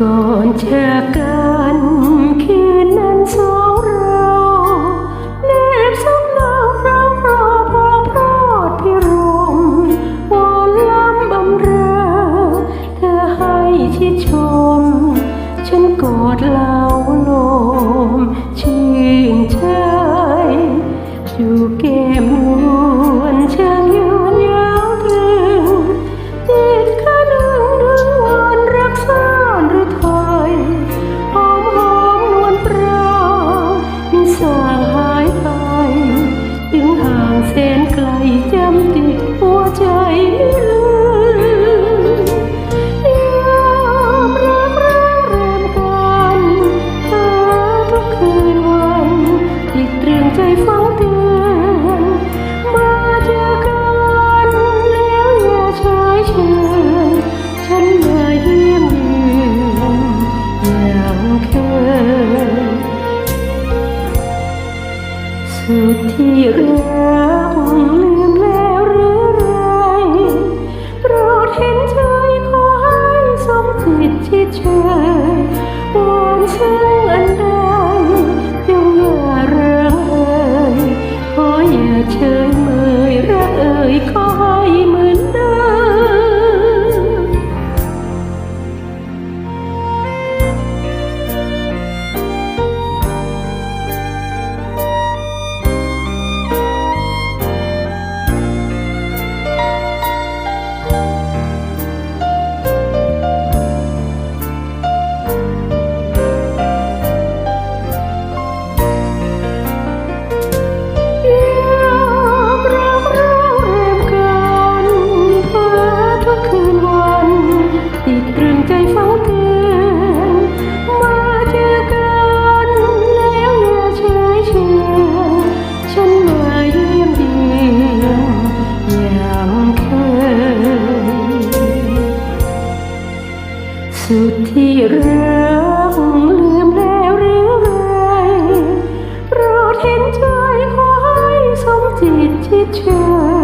ก่อนจากกันคืนนั้นสองเราเนบสมเราเราพรอพอพรอดพิรมวอนล้ำบำเรอเธอให้ชิดชม ฉันกอดเหล่าลมชื่นใจอยู่เกมนวนเช สุดที่รัก สุดที่รักลืมแล้วหรือไรโปรดเห็นใจขอให้สมจิตชิดเชย